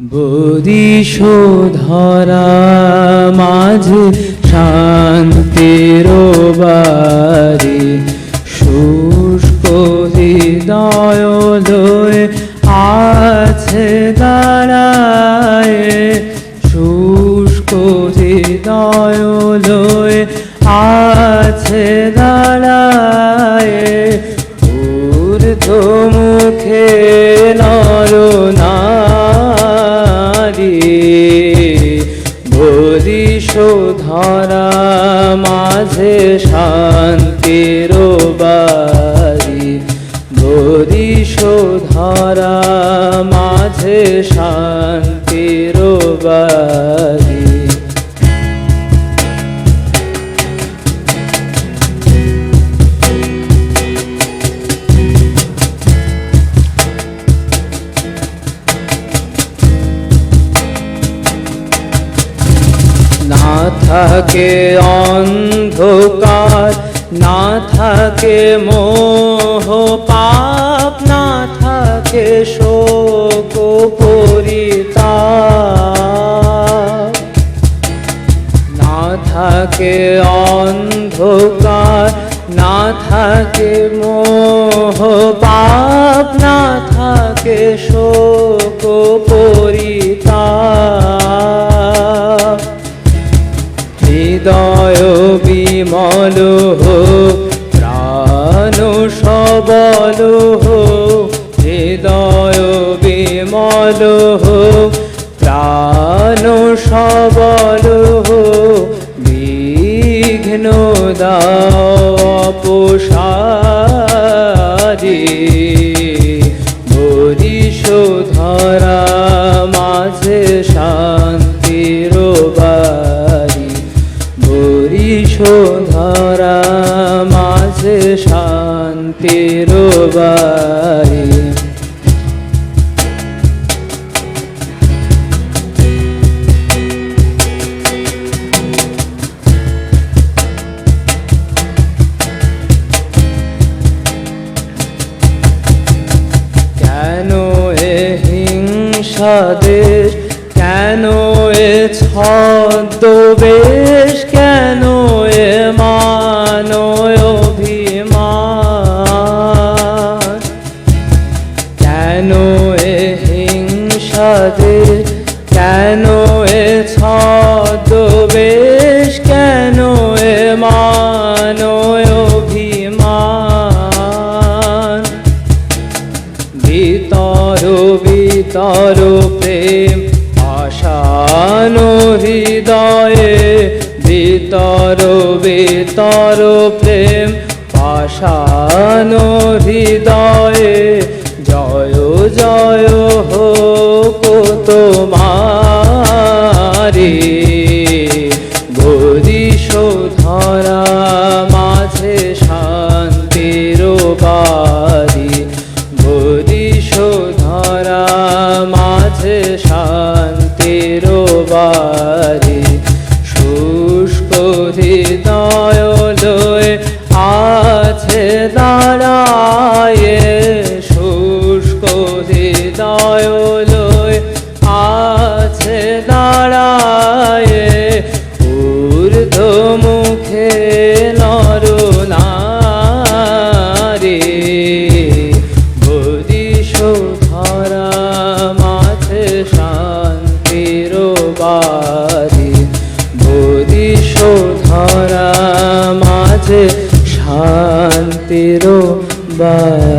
বদিশোধরা মাঝে শান্তির বাড়ি। শুষ্ক হৃদয় লয়ে আছে দাঁড়ায়। শুষ্ক হৃদয় লয়ে আছে বরিশোধরা মাঝে শান্তির বাড়ি। বরিশোধরা মাঝে শান্তির বাড়ি। না থাকে অন্ধকার, না থাকে মোহ পাপ, না থাকে শোক পরিতাপ। না থাকে অন্ধকার, না থাকে মোহ পাপ, না থাকে শোক হৃদয় বিমল হোক, প্রাণ সবল হোক, হৃদয় বিমল হোক, প্রাণ সবল হোক, বিঘ্ন দাপসারি বরিশোধরা মাঝে বরিশোধরা মাঝে এ হিংসা দেশ? কেন এ ছদ্মবেশ? কেন ভিতর প্রেম আশানো হৃদয়ে বিতর বিতর প্রেম আশানো হৃদয়ে। জয় জয় হোক তোমারি হৃদয় আছে দাঁড়ায় শুষ্ক হৃদয় লয়ে আছে মাঝে শান্তির নমস্কার